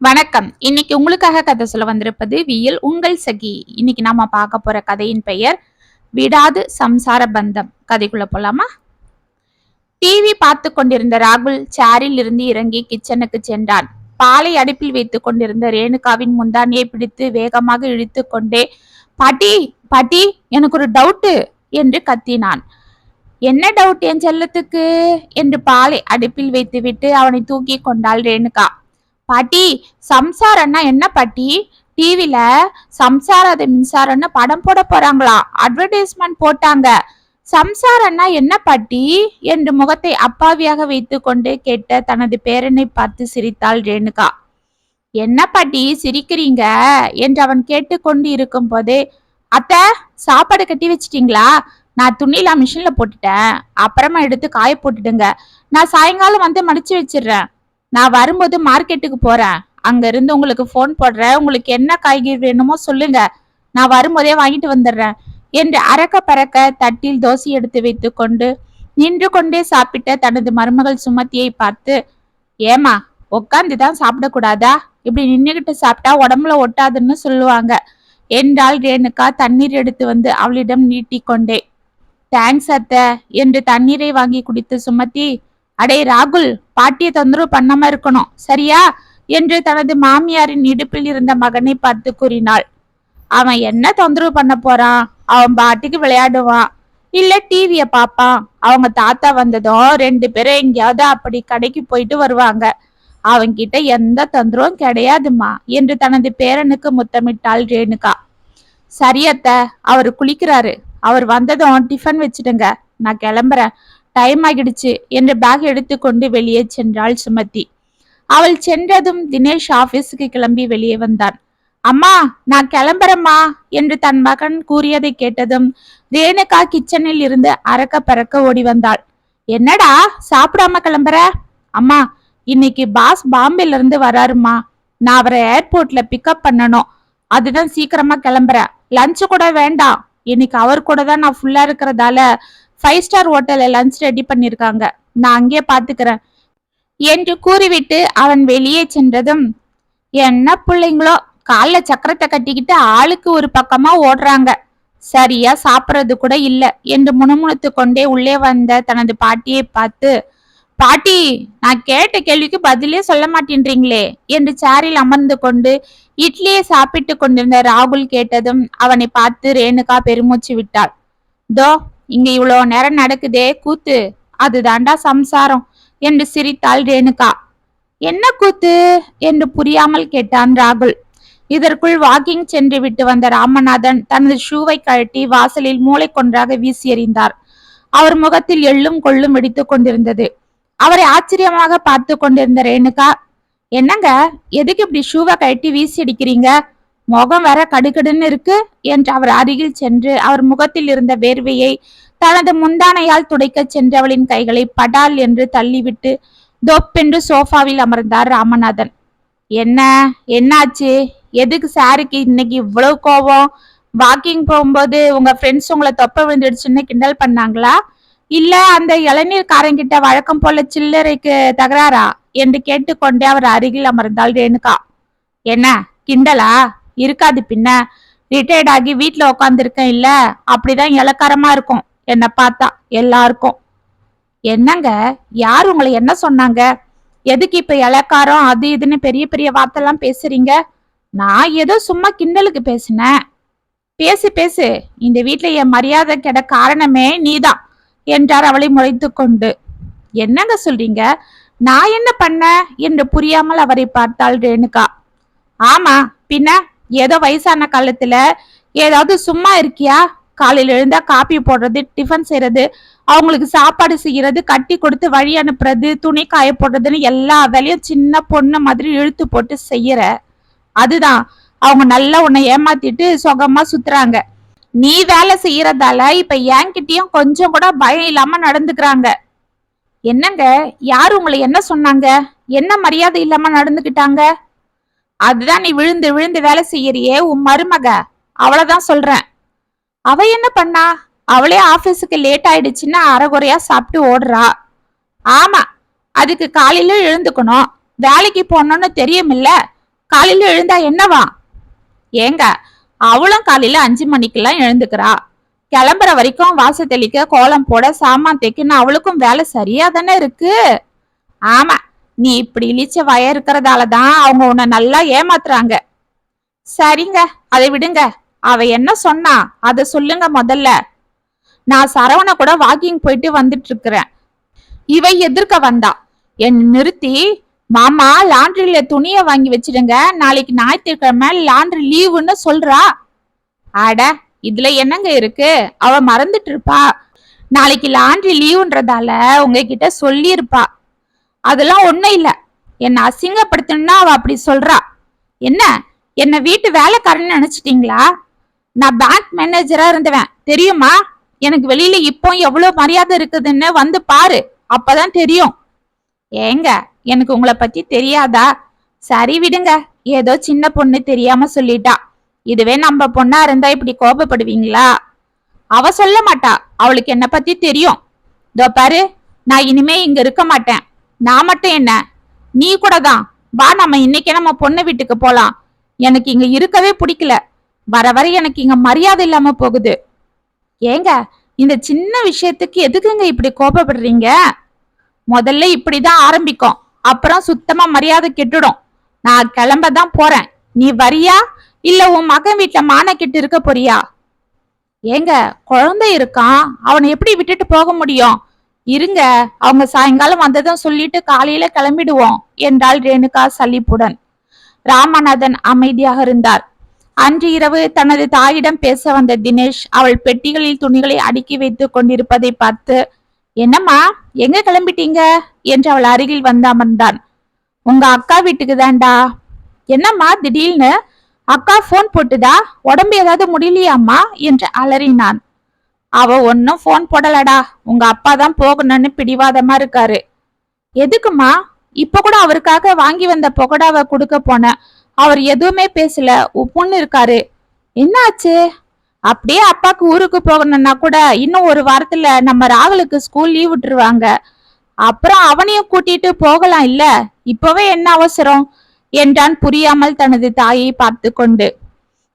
வணக்கம். இன்னைக்கு உங்களுக்காக கதை சொல்ல வந்திருப்பது வியல் உங்கள் சகி. இன்னைக்கு நாம பார்க்க போற கதையின் பெயர் விடாது சம்சார பந்தம். கதைக்குள்ள போலாமா? டிவி பார்த்து கொண்டிருந்த ராகுல் சேரில் இருந்து இறங்கி கிச்சனுக்கு சென்றான். பாலை அடுப்பில் வைத்துக் கொண்டிருந்த ரேணுகாவின் முந்தானியை பிடித்து வேகமாக இழுத்து கொண்டே பாட்டி பாட்டி எனக்கு ஒரு டவுட்டு என்று கத்தினான். என்ன டவுட் என் செல்லத்துக்கு? என்று பாலை அடுப்பில் வைத்துவிட்டு அவனை தூக்கி கொண்டாள் ரேணுகா. பாட்டி சம்சாரம்னா என்ன பாட்டி? டிவில சம்சாராத மின்சாரம்னு படம் போட போறாங்களா? அட்வர்டைஸ்மெண்ட் போட்டாங்க. சம்சாரம்னா என்ன பாட்டி? என்று முகத்தை அப்பாவியாக வைத்து கொண்டு கேட்ட தனது பேரனை பார்த்து சிரித்தாள் ரேணுகா. என்ன பாட்டி சிரிக்கிறீங்க? என்று அவன் கேட்டுக்கொண்டு இருக்கும் போதே அத்தை சாப்பாடு கட்டி வச்சிட்டீங்களா? நான் துணியில மிஷின்ல போட்டுட்டேன். அப்புறமா எடுத்து காய போட்டுடுங்க. நான் சாயங்காலம் வந்து மடிச்சு வச்சிடுறேன். நான் வரும்போது மார்க்கெட்டுக்கு போறேன். அங்க இருந்து உங்களுக்கு ஃபோன் போடுறேன். உங்களுக்கு என்ன காய்கறி வேணுமோ சொல்லுங்க. நான் வரும்போதே வாங்கிட்டு வந்துடுறேன். என்று அறக்க பறக்க தட்டில் தோசை எடுத்து வைத்து கொண்டு நின்று கொண்டே சாப்பிட்ட தனது மருமகள் சுமத்தியை பார்த்து ஏமா உட்காந்து தான் சாப்பிடக்கூடாதா? இப்படி நின்றுகிட்டு சாப்பிட்டா உடம்புல ஒட்டாதுன்னு சொல்லுவாங்க. என்றால் ரேணுகா தண்ணீர் எடுத்து வந்து அவளிடம் நீட்டிக்கொண்டே. தேங்க்ஸ் அத்தை. என்று தண்ணீரை வாங்கி குடித்த சுமத்தி அடே ராகுல் பாட்டியை தொந்தரவு பண்ணாம இருக்கணும் சரியா? என்று தனது மாமியாரின் இடுப்பில் இருந்த மகனை பார்த்து கூறினாள். அவன் என்ன தொந்தரவு பண்ண போறான்? அவன் பாட்டுக்கு விளையாடுவான். இல்ல டிவிய பாப்பான் அவங்க தாத்தா வந்ததும் ரெண்டு பேரும் எங்கேயாவது அப்படி கடைக்கு போயிட்டு வருவாங்க. அவன்கிட்ட எந்த தொந்தரவும் கிடையாதுமா என்று தனது பேரனுக்கு முத்தமிட்டாள் ரேணுகா. சரியத்த அவர் குளிக்கிறாரு. அவர் வந்ததும் டிஃபன் வச்சிடுங்க. நான் கிளம்புறேன். டைம் ஆகிடுச்சு என்று பேக் எடுத்துக்கொண்டு வெளியே சென்றாள் சுமதி. அவள் சென்றதும் தினேஷ் ஆபீஸுக்கு கிளம்பி வெளியே வந்தான். அம்மா நான் கிளம்புறேம்மா என்று தன் மகன் கூறியதை கேட்டதும் ரேணுகா கிச்சனில் இருந்து அறக்க பறக்க ஓடி வந்தாள். என்னடா சாப்பிடாம கிளம்புற? அம்மா இன்னைக்கு பாஸ் பாம்பேல இருந்து வராருமா நான் அவரை ஏர்போர்ட்ல பிக்கப் பண்ணணும். அதுதான் சீக்கிரமா கிளம்புறேன் லஞ்ச் கூட வேண்டாம். இன்னைக்கு அவர் கூட தான் நான் ஃபுல்லா இருக்கிறதால ஃபைவ் ஸ்டார் ஹோட்டல்ல லஞ்ச் ரெடி பண்ணிருக்காங்க. நான் அங்கே பாத்துக்கிறேன். என்று கூறிவிட்டு அவன் வெளியே சென்றதும் என்ன பிள்ளைங்களோ காலில் சக்கரத்தை கட்டிக்கிட்டு ஆளுக்கு ஒரு பக்கமா ஓடுறாங்க. சரியா சாப்பிட்றது கூட இல்லை என்று முணுமுணுத்து கொண்டே உள்ளே வந்த தனது பாட்டியை பார்த்து பாட்டி நான் கேட்ட கேள்விக்கு பதிலே சொல்ல மாட்டேன்றீங்களே என்று சேரில் அமர்ந்து கொண்டு இட்லியை சாப்பிட்டு கொண்டிருந்த ராகுல் கேட்டதும் அவனை பார்த்து ரேணுகா பெருமூச்சு விட்டாள். தோ இங்க இவ்வளோ நேரம் நடக்குதே கூத்து. அதுதாண்டா சம்சாரம். என்று சிரித்தாள் ரேணுகா. என்ன கூத்து? என்று புரியாமல் கேட்டான் ராகுல். இதற்குள் வாக்கிங் சென்று விட்டு வந்த ராமநாதன் தனது ஷூவை கழட்டி வாசலில் மூளை கொன்றாக வீசி எறிந்தார். அவர் முகத்தில் எள்ளும் கொள்ளும் வெடித்துக் கொண்டிருந்தது. அவரை ஆச்சரியமாக பார்த்து கொண்டிருந்த ரேணுகா என்னங்க? எதுக்கு இப்படி ஷூவை கழட்டி வீசி அடிக்கிறீங்க? முகம் வர கடுகடுன்னு இருக்கு என்று அவர் அருகில் சென்று அவர் முகத்தில் இருந்த வேர்வையை தனது முந்தானையால் துடைக்கச் சென்றவளின் கைகளை படால் என்று தள்ளிவிட்டு தொப்பென்று சோஃபாவில் அமர்ந்தார் ராமநாதன். என்ன? என்னாச்சு? எதுக்கு சாருக்கு இன்னைக்கு இவ்வளவு கோபம்? வாக்கிங் போகும்போது உங்க ஃப்ரெண்ட்ஸ் உங்களை தொப்ப விழுந்துடுச்சுன்னு கிண்டல் பண்ணாங்களா? இல்ல அந்த இளநீர்காரங்கிட்ட வழக்கம் போல சில்லறைக்கு தகராறா? என்று கேட்டுக்கொண்டே அவர் அருகில் அமர்ந்தாள் ரேணுகா. என்ன? கிண்டலா? இருக்காது பின்ன. ரிட்டையர்ட் ஆகி வீட்டில் உட்காந்துருக்கேன் இல்ல? அப்படிதான் இலக்காரமா இருக்கும். என்னை பார்த்தா எல்லாருக்கும். என்னங்க? யார் உங்களை என்ன சொன்னாங்க? எதுக்கு இப்ப இலக்காரம் அது இதுன்னு பெரிய பெரிய வார்த்தைலாம் பேசுறீங்க? நான் ஏதோ சும்மா கிண்டலுக்கு பேசினேன். பேசு பேசு. இந்த வீட்டில் என் மரியாதை கெட காரணமே நீதான் என்றார் அவளை முறைத்து கொண்டு. என்னங்க சொல்றீங்க? நான் என்ன பண்ண என்று புரியாமல் அவரை பார்த்தாள் ரேணுகா. ஆமா பின்ன ஏதோ வயசான காலத்துல ஏதாவது சும்மா இருக்கியா? காலையில எழுந்தா காப்பி போடுறது டிஃபன் செய்யறது அவங்களுக்கு சாப்பாடு செய்யறது கட்டி கொடுத்து வழி அனுப்புறது துணி காய போடுறதுன்னு எல்லா வேலையும் சின்ன பொண்ணு மாதிரி இழுத்து போட்டு செய்யற. அதுதான். அவங்க நல்லா உன்னை ஏமாத்திட்டு சுகமா சுத்துறாங்க. நீ வேலை செய்யறதால இப்ப என்கிட்டயும் கொஞ்சம் கூட பயம் இல்லாம நடந்துக்கிறாங்க. என்னங்க? யார் உங்களை என்ன சொன்னாங்க? என்ன மரியாதை இல்லாம நடந்துக்கிட்டாங்க? அதுதான் நீ விழுந்து விழுந்து வேலை செய்யறியே உன் மருமக. அவளைதான் சொல்றேன். அவ என்ன பண்ணா? அவளே ஆபீஸுக்கு லேட் ஆயிடுச்சுன்னா அரைகுறையா சாப்பிட்டு ஓடுறா. ஆமா அதுக்கு காலையில எழுந்துக்கணும். வேலைக்கு போனோம்னு தெரியுமில்ல? காலையில எழுந்தா என்னவா? ஏங்க அவளும் காலையில அஞ்சு மணிக்கெல்லாம் எழுந்துக்கிறா. கிளம்புற வரைக்கும் வாச தெளிக்க கோலம் போட சாமான் தைக்கணும் அவளுக்கும் வேலை சரியா தானே இருக்கு? ஆமா நீ இப்படி இழிச்ச வய இருக்கிறதால தான் அவங்க உன்னை நல்லா ஏமாத்துறாங்க. சரிங்க அதை விடுங்க. அவ என்ன சொன்னா அதை சொல்லுங்க முதல்ல. நான் சரவண கூட வாக்கிங் போயிட்டு வந்துட்டு இருக்கிறேன். இவை எதிர்க்க வந்தா. என் நிறுத்தி மாமா லாண்ட்ரியில துணிய வாங்கி வச்சிடுங்க. நாளைக்கு ஞாயிற்றுக்கிழமை லாண்ட்ரி லீவுன்னு சொல்றா. அட இதுல என்னங்க இருக்கு? அவ மறந்துட்டு இருப்பா. நாளைக்கு லாண்ட்ரி லீவுன்றதால உங்ககிட்ட சொல்லியிருப்பா. அதெல்லாம் ஒண்ணும் இல்ல. என்னை அசிங்கப்படுத்தணும்னா அவ அப்படி சொல்றா. என்ன? என்னை வீட்டு வேலைக்காரன்னு நினைச்சிட்டீங்களா? நான் பேங்க் மேனேஜரா இருந்தவன். தெரியுமா? எனக்கு வெளியில இப்போ எவ்வளவு மரியாதை இருக்குதுன்னு வந்து பாரு. அப்பதான் தெரியும். ஏங்க எனக்கு உங்களை பத்தி தெரியாதா? சரி விடுங்க. ஏதோ சின்ன பொண்ணு தெரியாம சொல்லிட்டா. இதுவே நம்ம பொண்ணா இருந்தா இப்படி கோபப்படுவீங்களா? அவ சொல்ல மாட்டா. அவளுக்கு என்ன பத்தி தெரியும். இதோ பாரு நான் இனிமே இங்க இருக்க மாட்டேன். நான் மட்டும் என்ன? நீ கூட தான். வா நம்ம இன்னைக்கே நம்ம பொண்ணு வீட்டுக்கு போலாம். எனக்கு இங்க இருக்கவே பிடிக்கல. வர வர எனக்கு இங்க மரியாதை இல்லாம போகுது. ஏங்க இந்த சின்ன விஷயத்துக்கு எதுக்குங்க இப்படி கோபப்படுறீங்க? முதல்ல இப்படிதான் ஆரம்பிக்கும். அப்புறம் சுத்தமா மரியாதை கெட்டுடும். நான் கிளம்ப தான் போறேன். நீ வரியா? இல்ல உன் மகன் வீட்டுல கெட்டு இருக்க போறியா? ஏங்க குழந்தை இருக்கான். அவனை எப்படி விட்டுட்டு போக முடியும்? இருங்க அவங்க சாயங்காலம் வந்ததும் சொல்லிட்டு காலையில கிளம்பிடுவோம் என்றாள் ரேணுகா சலிப்புடன். ராமநாதன் அமைதியாக இருந்தார். அன்று இரவு தனது தாயிடம் பேச வந்த தினேஷ் அவள் பெட்டிகளில் துணிகளை அடுக்கி வைத்துக் கொண்டிருப்பதை பார்த்து என்னம்மா எங்க கிளம்பிட்டீங்க? என்று அவள் அருகில் வந்து அமர்ந்தான். உங்க அக்கா வீட்டுக்கு தான்டா. என்னம்மா திடீர்னு? அக்கா ஃபோன் போட்டுதா? உடம்பு ஏதாவது முடியலையாம்மா? என்று அலறினான். அவ ஒன்னும் ஃபோன் போடலடா. உங்க அப்பா தான் போகணும்னு பிடிவாதமா இருக்காரு. எதுக்குமா? இப்ப கூட அவருக்காக வாங்கி வந்த புகடாவை கொடுக்க போனேன் அவர் எதுவுமே பேசல. உப்புன்னு இருக்காரு. என்னாச்சு? அப்படியே அப்பாக்கு ஊருக்கு போகணும்னா கூட இன்னும் ஒரு வாரத்துல நம்ம ராகுலுக்கு ஸ்கூல் லீவ் விட்டுருவாங்க. அப்புறம் அவனையும் கூட்டிட்டு போகலாம் இல்ல? இப்பவே என்ன அவசரம்? என்றான் புரியாமல் தனது தாயை பார்த்து கொண்டு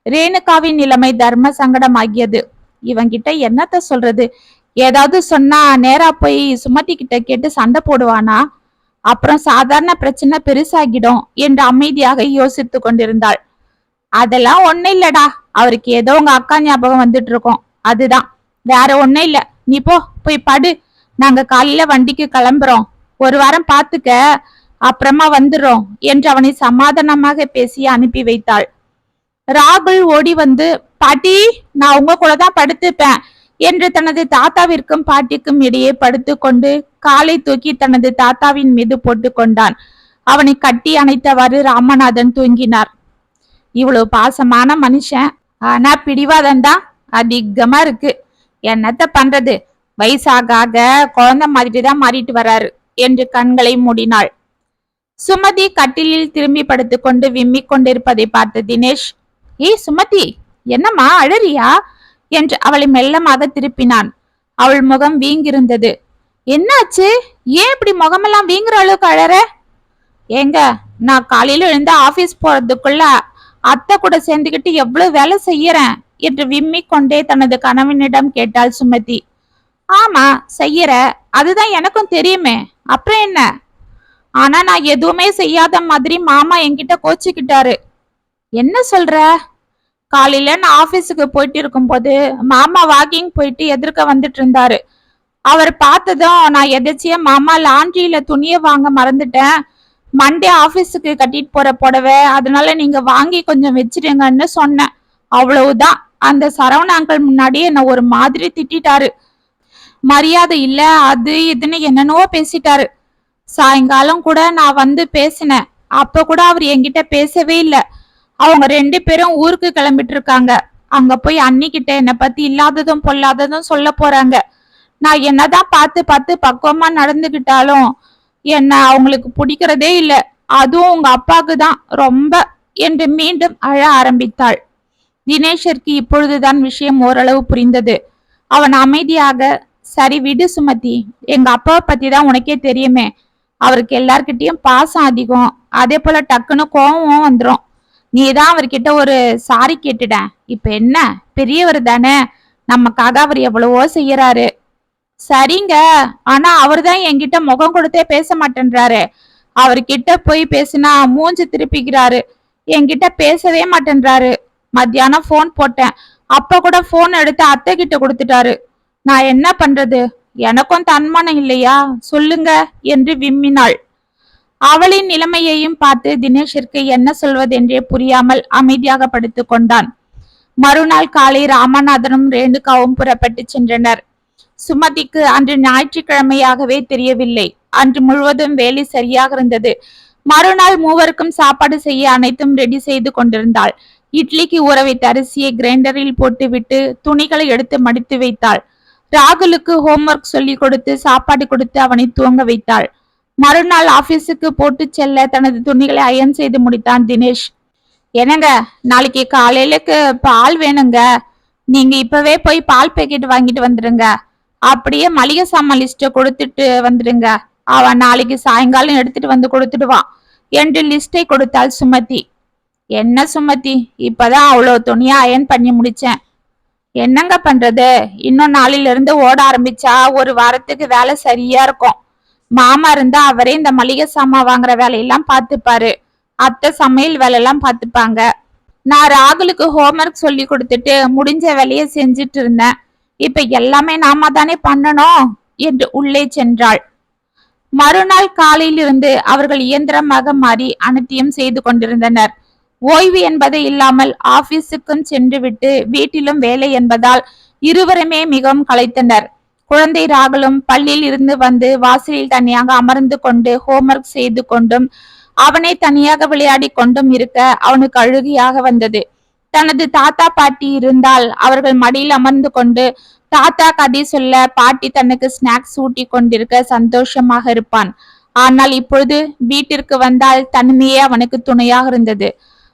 ரேணுகாவின் நிலைமை தர்ம சங்கடமாகியது. இவங்கிட்ட என்னத்த சொல்றது? ஏதாவது சொன்னா நேரா போய் சுமதி கிட்ட கேட்டு சண்டை போடுவானா? அப்புறம் சாதாரண பிரச்சனை பெருசாகிடும் என்று அமைதியாக யோசித்து கொண்டிருந்தாள். அதெல்லாம் ஒண்ணும் இல்லடா. அவருக்கு ஏதோ உங்க அக்கா ஞாபகம் வந்துட்டு இருக்கோம். அதுதான். வேற ஒண்ணும் இல்ல. நீ போ போய் படு. நாங்க காலையில வண்டிக்கு கிளம்புறோம். ஒரு வாரம் பாத்துக்க. அப்புறமா வந்துடுறோம் என்று அவனை சமாதானமாக பேசி அனுப்பி வைத்தாள். ராகுல் ஓடி வந்து பாட்டி நான் உங்க கூட தான் படுத்துப்பேன். என்று தனது தாத்தாவிற்கும் பாட்டிக்கும் இடையே படுத்துக்கொண்டு காலை தூக்கி தனது தாத்தாவின் மீது போட்டு கொண்டான். அவனை கட்டி அணைத்தவாறு ராமநாதன் தூங்கினார். இவ்வளவு பாசமான மனுஷன். ஆனா பிடிவாதம் தான் அதிகமா இருக்கு. என்னத்த பண்றது? வயசாக ஆக குழந்தை மாதிரி தான் மாறிட்டு வராரு. என்று கண்களை மூடினாள். சுமதி கட்டிலில் திரும்பி படுத்துக்கொண்டு விம்மிக் கொண்டிருப்பதை பார்த்த தினேஷ் ஏய் சுமதி என்னம்மா அழறியா? என்று அவளை மெல்லமாக திருப்பினான். அவள் முகம் வீங்கிருந்தது என்னாச்சு? ஏன் இப்படி முகமெல்லாம் வீங்குற அளவுக்கு அழற? ஏங்க நான் காலையில எழுந்து ஆபீஸ் போறதுக்குள்ள அத்தை கூட சேர்ந்துக்கிட்டு எவ்வளவு வேலை செய்யறேன்? என்று விம்மி கொண்டே தனது கணவனிடம் கேட்டாள் சுமதி. ஆமா செய்யற. அதுதான் எனக்கும் தெரியுமே. அப்புறம் என்ன? ஆனா நான் எதுவுமே செய்யாத மாதிரி மாமா என்கிட்ட கோச்சுக்கிட்டாரு. என்ன சொல்ற? காலையில நான் ஆபீஸுக்கு போயிட்டு இருக்கும்போது மாமா வாக்கிங் போயிட்டு எதிர்க்க வந்துட்டு இருந்தாரு. அவர் பார்த்ததும் நான் எதாச்சியா மாமா லாண்ட்ரியில துணியை வாங்க மறந்துட்டேன். மண்டே ஆபீஸுக்கு கட்டிட்டு போற புடவை அதனால நீங்க வாங்கி கொஞ்சம் வச்சிடுங்கன்னு சொன்னேன். அவ்வளவுதான். அந்த சரவண அங்கிள் முன்னாடி என்ன ஒரு மாதிரி திட்டிட்டாரு. மரியாதை இல்ல அது இதுன்னு என்னென்னவோ பேசிட்டாரு. சாயங்காலம் கூட நான் வந்து பேசினேன். அப்ப கூட அவர் என்கிட்ட பேசவே இல்லை. அவங்க ரெண்டு பேரும் ஊருக்கு கிளம்பிட்டு இருக்காங்க அங்க போய் அன்னிக்கிட்ட என்னை பத்தி இல்லாததும் பொல்லாததும் சொல்ல போறாங்க. நான் என்னதான் பார்த்து பார்த்து பக்குவமா நடந்துகிட்டாலும் என்ன அவங்களுக்கு பிடிக்கிறதே இல்ல. அதுவும் உங்க அப்பாவுக்கு தான். ரொம்ப என்று மீண்டும் அழ ஆரம்பித்தாள். தினேஷருக்கு இப்பொழுதுதான் விஷயம் ஓரளவு புரிந்தது. அவன் அமைதியாக சரி விடு சுமதி. எங்க அப்பாவை பத்தி தான் உனக்கே தெரியுமே. அவருக்கு எல்லார்கிட்டயும் பாசம் அதிகம். அதே போல டக்குன்னு கோபமும் வந்துடும் நீ தான் அவர்கிட்ட ஒரு சாரி கேட்டுட இப்ப என்ன? பெரியவர் தானே. நமக்காக அவர் எவ்வளவோ செய்யறாரு. சரிங்க. ஆனா அவர் தான் என்கிட்ட முகம் கொடுத்தே பேச மாட்டேன்றாரு. அவர்கிட்ட போய் பேசினா மூஞ்சி திருப்பிக்கிறாரு. என்கிட்ட பேசவே மாட்டேன்றாரு. மத்தியானம் ஃபோன் போட்டேன். அப்ப கூட ஃபோன் எடுத்து அத்தை கிட்ட கொடுத்துட்டாரு. நான் என்ன பண்றது? எனக்கும் தன்மானம் இல்லையா? சொல்லுங்க என்று விம்மினாள். அவளின் நிலைமையையும் பார்த்து தினேஷிற்கு என்ன சொல்வதென்றே புரியாமல் அமைதியாக படுத்துக் கொண்டான். மறுநாள் காலை ராமநாதனும் ரேணுகாவும் புறப்பட்டு சென்றனர். சுமதிக்கு அன்று ஞாயிற்றுக்கிழமையாகவே தெரியவில்லை. அன்று முழுவதும் வேலை சரியாக இருந்தது. மறுநாள் மூவருக்கும் சாப்பாடு செய்ய அனைத்தும் ரெடி செய்து கொண்டிருந்தாள். இட்லிக்கு ஊற வைத்த அரிசியை கிரைண்டரில் போட்டுவிட்டு துணிகளை எடுத்து மடித்து வைத்தாள். ராகுலுக்கு ஹோம்ஒர்க் சொல்லி கொடுத்து சாப்பாடு கொடுத்து அவனை தூங்க வைத்தாள். மறுநாள் ஆபீஸுக்கு போட்டு செல்ல தனது துணிகளை அயன் செய்து முடித்தான் தினேஷ். என்னங்க நாளைக்கு காலையிலக்கு பால் வேணுங்க. நீங்க இப்பவே போய் பால் பேக்கெட் வாங்கிட்டு வந்துடுங்க அப்படியே மளிகை சாமான் லிஸ்ட கொடுத்துட்டு வந்துடுங்க அவன் நாளைக்கு சாயங்காலம் எடுத்துட்டு வந்து கொடுத்துடுவான் என்று லிஸ்டை கொடுத்தாள் சுமதி. என்ன சுமதி? இப்பதான் அவ்வளோ துணியா அயன் பண்ணி முடிச்சேன். என்னங்க பண்றது? இன்னும் நாளிலிருந்து ஓட ஆரம்பிச்சா ஒரு வாரத்துக்கு வேலை சரியா இருக்கும். மாமா இருந்தா அவரே இந்த மளிகை சாமான் வாங்குற வேலையெல்லாம் பார்த்துப்பாரு. அத்தை சமையல் வேலையெல்லாம் பார்த்துப்பாங்க. நான் ராகுலுக்கு ஹோம்ஒர்க் சொல்லி கொடுத்துட்டு முடிஞ்ச வேலையை செஞ்சுட்டு இருந்தேன். இப்ப எல்லாமே நாம தானே பண்ணணும் என்று உள்ளே சென்றாள். மறுநாள் காலையிலிருந்து அவர்கள் இயந்திரமாக மாறி அனைத்தையும் செய்து கொண்டிருந்தனர். ஓய்வு என்பது இல்லாமல் ஆபீஸுக்கும் சென்றுவிட்டு வீட்டிலும் வேலை என்பதால் இருவருமே மிகவும் களைத்தனர். குழந்தை ராகுலும் பள்ளியில் இருந்து வந்து வாசலில் தனியாக அமர்ந்து கொண்டு ஹோம்ஒர்க் செய்து கொண்டும் அவனை தனியாக விளையாடி கொண்டும் இருக்க அவனுக்கு அழுகையாக வந்தது. தனது தாத்தா பாட்டி இருந்தால் அவர்கள் மடியில் அமர்ந்து கொண்டு தாத்தா கதை சொல்ல பாட்டி தனக்கு ஸ்நாக்ஸ் ஊட்டி கொண்டிருக்க சந்தோஷமாக இருப்பான். ஆனால் இப்பொழுது வீட்டிற்கு வந்தால் தனிமையே அவனுக்கு துணையாக இருந்தது.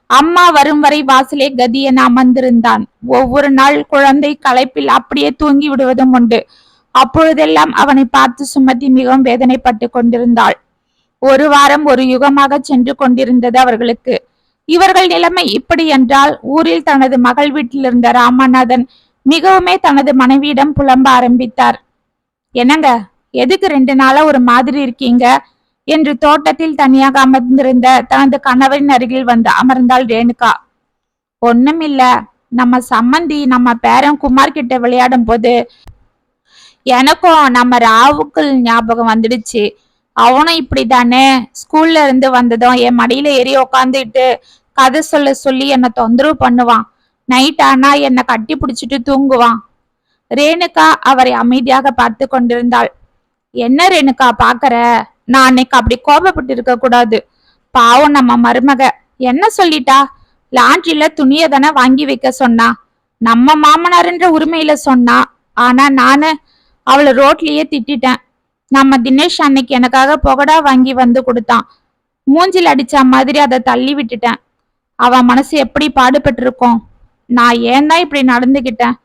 அம்மா வரும் வரை வாசலே கதி என அமர்ந்திருந்தான். ஒவ்வொரு நாள் குழந்தை களைப்பில் அப்படியே தூங்கி விடுவதும் உண்டு. அப்பொழுதெல்லாம் அவனை பார்த்து சுமதி மிகவும் வேதனைப்பட்டு கொண்டிருந்தாள். ஒரு வாரம் ஒரு யுகமாக சென்று கொண்டிருந்தது அவர்களுக்கு. இவர்கள் நிலைமை இப்படி என்றால் ஊரில் தனது மகள் வீட்டில் இருந்த ராமநாதன் மிகவுமே தனது மனைவியிடம் புலம்ப ஆரம்பித்தார். என்னங்க எதுக்கு ரெண்டு நாளா ஒரு மாதிரி இருக்கீங்க? என்று தோட்டத்தில் தனியாக அமர்ந்திருந்த தனது கணவரின் அருகில் வந்து அமர்ந்தாள் ரேணுகா. ஒண்ணும் இல்ல நம்ம சம்மந்தி நம்ம பேரன் குமார் கிட்ட விளையாடும் போது எனக்கும் நம்ம ராவுக்கள் ஞாபகம் வந்துடுச்சு. அவனும் இப்படி தானே ஸ்கூல்ல இருந்து வந்ததும் என் மடியில ஏறி உக்காந்துட்டு கதை சொல்ல சொல்லி என்னை தொந்தரவு பண்ணுவான். நைட் ஆனா என்னை கட்டி பிடிச்சிட்டு தூங்குவான். ரேணுகா அவரை அமைதியாக பார்த்து கொண்டிருந்தாள். என்ன ரேணுகா பாக்குற? நான் அன்னைக்கு அப்படி கோபப்பட்டு இருக்க கூடாது. பாவம் நம்ம மருமக. என்ன சொல்லிட்டா? லாண்ட்ரியில துணியை தானே வாங்கி வைக்க சொன்னா. நம்ம மாமனார்ன்ற உரிமையில சொன்னா. ஆனா நானு அவளை ரோட்லயே திட்டேன் நம்ம தினேஷ் அன்னைக்கு எனக்காக புகடா வாங்கி வந்து கொடுத்தான். மூஞ்சில் அடிச்ச மாதிரி அதை தள்ளி விட்டுட்டேன். அவன் மனசு எப்படி பாடுபட்டிருக்கும்? நான் ஏன் தான் இப்படி நடந்துகிட்டேன்?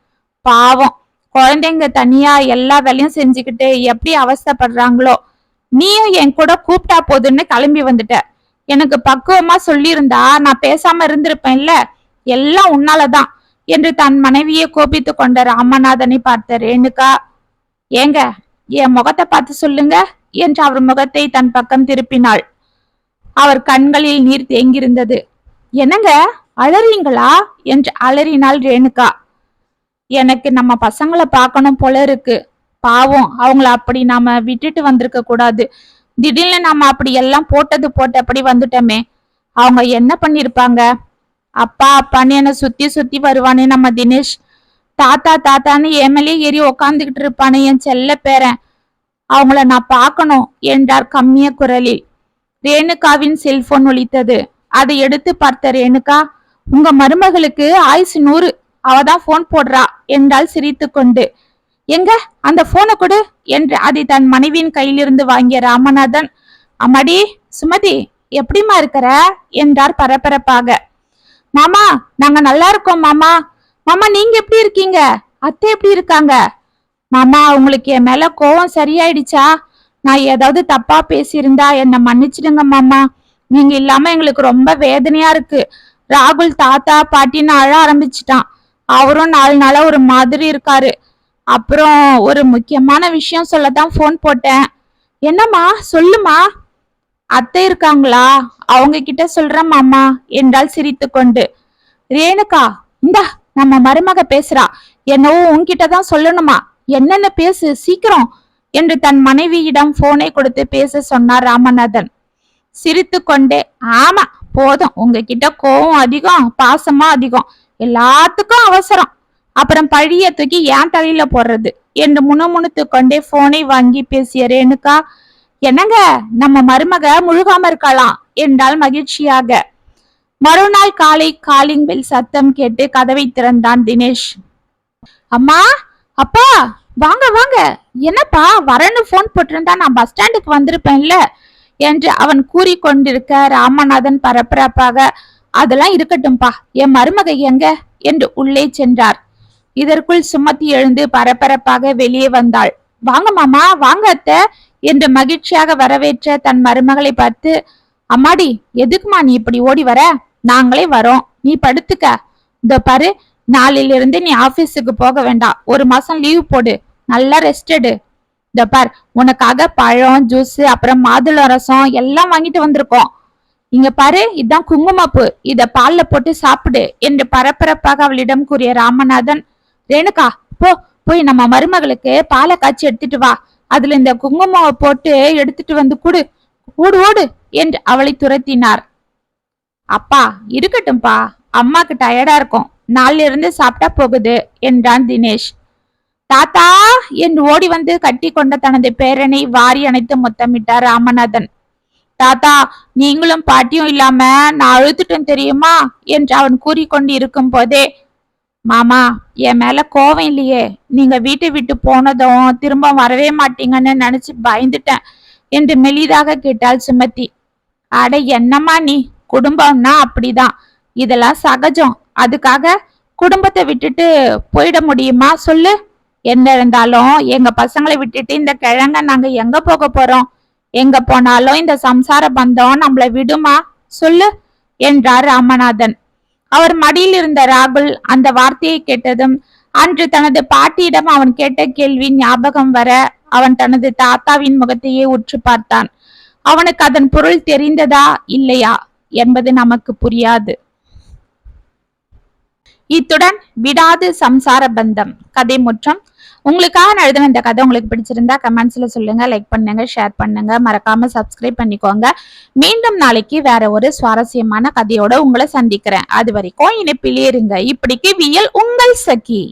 பாவம் குழந்தைங்க தனியா எல்லா வேலையும் செஞ்சுக்கிட்டு எப்படி அவஸ்தைப்படுறாங்களோ? நீயும் என் கூட கூப்பிட்டா போதுன்னு கிளம்பி வந்துட்ட. எனக்கு பக்குவமா சொல்லியிருந்தா நான் பேசாம இருந்திருப்பேன்ல? எல்லாம் உன்னாலதான் என்று தன் மனைவியை கோபித்து கொண்ட ராமநாதனை பார்த்த ரேணுகா ஏங்க என் முகத்தை பார்த்து சொல்லுங்க என்று அவர் முகத்தை தன் பக்கம் திருப்பினாள். அவர் கண்களில் நீர் தேங்கியிருந்தது. என்னங்க அலறீங்களா? என்று அலறினாள் ரேணுகா. எனக்கு நம்ம பசங்களை பார்க்கணும் போல இருக்கு. பாவம் அவங்கள அப்படி நாம விட்டுட்டு வந்திருக்க கூடாது. திடீர்னு நாம அப்படி எல்லாம் போட்டது போட்டபடி வந்துட்டோமே. அவங்க என்ன பண்ணிருப்பாங்க? அப்பா அப்பான்னு என்ன சுத்தி சுத்தி வருவானே நம்ம தினேஷ். தாத்தா தாத்தான்னு எம்எல்ஏ ஏறி உக்காந்துக்கிட்டு இருப்பானே என் செல்ல பேரன். அவங்கள நான் பார்க்கணும் என்றார் கம்மிய குரலில். ரேணுகாவின் செல்போன் ஒழித்தது அதை எடுத்து பார்த்த ரேணுகா உங்க மருமகளுக்கு ஆயுசு நூறு அவதான் போன் போடுறா சிரித்து கொண்டு எங்க? அந்த போனை கொடு என்று அதை தன் மனைவியின் கையிலிருந்து வாங்கிய ராமநாதன். அம்மாடி சுமதி எப்படிம்மா இருக்கிற? என்றார் பரபரப்பாக. மாமா நாங்க நல்லா இருக்கோம் மாமா. மாமா நீங்க எப்படி இருக்கீங்க? அத்தை எப்படி இருக்காங்க? மாமா உங்களுக்கு என் மேல கோவம் சரியாயிடுச்சா? நான் ஏதாவது தப்பா பேசியிருந்தா என்னை மன்னிச்சிடுங்க மாமா. நீங்க இல்லாம எங்களுக்கு ரொம்ப வேதனையா இருக்கு. ராகுல் தாத்தா பாட்டின்னு அழ ஆரம்பிச்சிட்டான். அவரும் நாலு நாளா ஒரு மாதிரி இருக்காரு. அப்புறம் ஒரு முக்கியமான விஷயம் சொல்லத்தான் ஃபோன் போட்டேன். என்னம்மா சொல்லுமா அத்தை இருக்காங்களா? அவங்க கிட்ட சொல்றேன் மாமா என்றால் சிரித்து கொண்டு ரேணுகா இந்தா நம்ம மருமக பேசுறா. என்னவோ உன்கிட்ட தான் சொல்லணுமா? என்னென்ன பேசு? சீக்கிரம் என்று தன் மனைவியிடம் போனை கொடுத்து பேச சொன்னார் ராமநாதன். சிரித்து கொண்டே ஆமா போதும். உங்ககிட்ட கோவம் அதிகம் பாசமா அதிகம். எல்லாத்துக்கும் அவசரம். அப்புறம் பழிய தூக்கி ஏன் தலையில போடுறது. என்று முணுமுணுத்து கொண்டே போனை வாங்கி பேசிய ரேணுகா என்னங்க? நம்ம மருமக முழுகாம இருக்கலாம் என்றால் மகிழ்ச்சியாக. மறுநாள் காலை காலிங் பெல் சத்தம் கேட்டு கதவை திறந்தான் தினேஷ். அம்மா அப்பா வாங்க வாங்க. என்னப்பா வரன்னு போன் போட்டிருந்தா நான் பஸ் ஸ்டாண்டுக்கு வந்திருப்பேன்ல என்று அவன் கூறிக்கொண்டிருக்க ராமநாதன் பரபரப்பாக அதெல்லாம் இருக்கட்டும்பா என் மருமக எங்க? என்று உள்ளே சென்றார். இதற்குள் சுமத்தி எழுந்து பரபரப்பாக வெளியே வந்தாள். வாங்க மாமா வாங்க அத்தை என்று மகிழ்ச்சியாக வரவேற்ற தன் மருமகளை பார்த்து அம்மாடி எதுக்குமா நீ இப்படி ஓடி வர? நாங்களே வரோம். நீ படுத்துக்க. இந்த பாரு நாளிலிருந்து நீ ஆபீஸுக்கு போக வேண்டாம். ஒரு மாசம் லீவ் போடு. நல்லா ரெஸ்ட் எடு. இதோ பார் உனக்காக பழம் ஜூஸ் அப்புறம் மாதுளை ரசம் எல்லாம் வாங்கிட்டு வந்திருக்கோம். இங்க பாரு இதான் குங்குமப்பூ. இத பால்ல போட்டு சாப்பிடு என்று பரபரப்பாக அவளிடம் கூறிய ராமநாதன் ரேணுகா போ போய் நம்ம மருமகளுக்கு பாலை காய்ச்சி எடுத்துட்டு வா. அதுல இந்த குங்குமத்தை போட்டு எடுத்துட்டு வந்து குடு. ஓடு ஓடு என்று அவளை துரத்தினார். அப்பா இருக்கட்டும்பா. அம்மாக்கு டயர்டா இருக்கும். நாளில இருந்து சாப்பிட்டா போகுது என்றான் தினேஷ். தாத்தா என்று ஓடி வந்து கட்டி கொண்ட தனது பேரனை வாரி அணைத்து முத்தமிட்டார் ராமநாதன். தாத்தா நீங்களும் பாட்டியும் இல்லாம நான் அழுத்துட்டேன் தெரியுமா? என்று அவன் கூறிக்கொண்டு இருக்கும் போதே மாமா என் மேல கோவம் இல்லையே. நீங்க வீட்டை விட்டு போனதும் திரும்ப வரவே மாட்டீங்கன்னு நினைச்சு பயந்துட்டேன் என்று மெலிதாக கேட்டாள் சுமதி. அட என்னம்மா நீ? குடும்பம்னா அப்படிதான். இதெல்லாம் சகஜம். அதுக்காக குடும்பத்தை விட்டுட்டு போயிட முடியுமா? சொல்லு. என்ன இருந்தாலும் எங்க பசங்களை விட்டுட்டு இந்த கிழங்க நாங்க எங்க போக போறோம்? எங்க போனாலும் இந்த சம்சார பந்தம் நம்மள விடுமா? சொல்லு என்றார் ராமநாதன். அவர் மடியில் இருந்த ராகுல் அந்த வார்த்தையை கேட்டதும் அன்று தனது பாட்டியிடம் அவன் கேட்ட கேள்வி ஞாபகம் வர அவன் தனது தாத்தாவின் முகத்தையே உற்று பார்த்தான். அவனுக்கு அதன் பொருள் தெரிந்ததா? இல்லையா? என்பது நமக்கு புரியாது. இத்துடன் விடாது சம்சார பந்தம் கதை முற்றம். உங்களுக்காக நான் எழுதின இந்த கதை உங்களுக்கு பிடிச்சிருந்தா கமெண்ட்ஸ்ல சொல்லுங்க லைக் பண்ணுங்க ஷேர் பண்ணுங்க. மறக்காம சப்ஸ்கிரைப் பண்ணிக்கோங்க. மீண்டும் நாளைக்கு வேற ஒரு சுவாரஸ்யமான கதையோட உங்களை சந்திக்கிறேன். அது வரைக்கும் இணைப்பிலே இருங்க. இப்படிக்கு வியல் உங்கள் சகி.